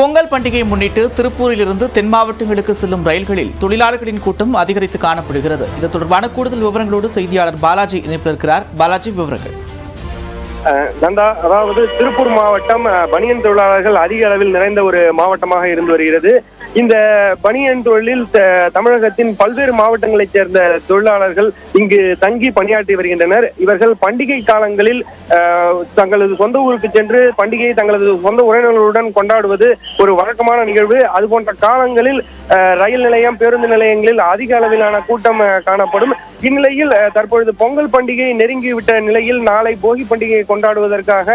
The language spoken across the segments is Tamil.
பொங்கல் பண்டிகையை முன்னிட்டு திருப்பூரிலிருந்து தென் மாவட்டங்களுக்கு செல்லும் ரயில்களில் தொழிலாளர்களின் கூட்டம் அதிகரித்து காணப்படுகிறது. இது தொடர்பான கூடுதல் விவரங்களோடு செய்தியாளர் பாலாஜி இணைப்பிருக்கிறார் பாலாஜி விவரங்கள். நந்தா அதாவது திருப்பூர் மாவட்டம் பனியன் தொழிலாளர்கள் அதிக அளவில் நிறைந்த ஒரு மாவட்டமாக இருந்து வருகிறது. இந்த பனியன் தொழிலில் த- தமிழகத்தின் பல்வேறு மாவட்டங்களைச் சேர்ந்த தொழிலாளர்கள் இங்கு தங்கி பணியாற்றி வருகின்றனர். இவர்கள் பண்டிகை காலங்களில் தங்களது சொந்த ஊருக்கு சென்று பண்டிகையை தங்களது சொந்த உறவினர்களுடன் கொண்டாடுவது ஒரு வழக்கமான நிகழ்வு. அது போன்ற காலங்களில் ரயில் நிலையம் பேருந்து நிலையங்களில் அதிக அளவிலான கூட்டம் காணப்படும். இந்நிலையில் தற்பொழுது பொங்கல் பண்டிகை நெருங்கிவிட்ட நிலையில் நாளை போகி பண்டிகை கொண்டாடுவதற்காக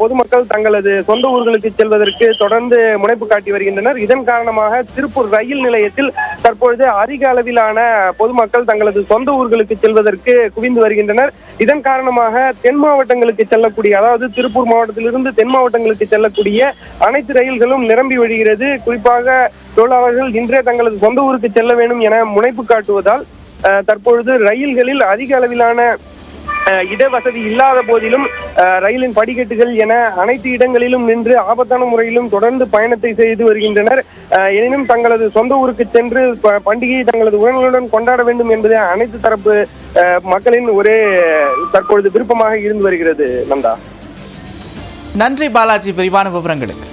பொதுமக்கள் தங்களது சொந்த ஊர்களுக்கு செல்வதற்கு தொடர்ந்து முனைப்பு காட்டி வருகின்றனர். இதன் காரணமாக திருப்பூர் ரயில் நிலையத்தில் தற்பொழுது அதிக அளவிலான பொதுமக்கள் தங்களது சொந்த ஊர்களுக்கு செல்வதற்கு குவிந்து வருகின்றனர். இதன் காரணமாக தென் மாவட்டங்களுக்கு செல்லக்கூடிய அதாவது திருப்பூர் மாவட்டத்திலிருந்து தென் மாவட்டங்களுக்கு செல்லக்கூடிய அனைத்து ரயில்களும் நிரம்பி வழிகிறது குறிப்பாக தொழிலாளர்கள் இன்றே தங்களது சொந்த ஊருக்கு செல்ல வேண்டும் என முனைப்பு காட்டுவதால் தற்பொழுது ரயில்களில் அதிக அளவிலான இடவசதி இல்லாத போதிலும் ரயிலின் படிக்கட்டுகள் என அனைத்து இடங்களிலும் நின்று ஆபத்தான முறையிலும் தொடர்ந்து பயணத்தை செய்து வருகின்றனர். அஹ், எனினும் தங்களது சொந்த ஊருக்கு சென்று பண்டிகையை தங்களது உறவினர்களுடன் கொண்டாட வேண்டும் என்பதே அனைத்து தரப்பு அஹ், மக்களின் ஒரே தற்பொழுது விருப்பமாக இருந்து வருகிறது. நந்தா. நன்றி பாலாஜி. விரிவான விவரங்களுக்கு.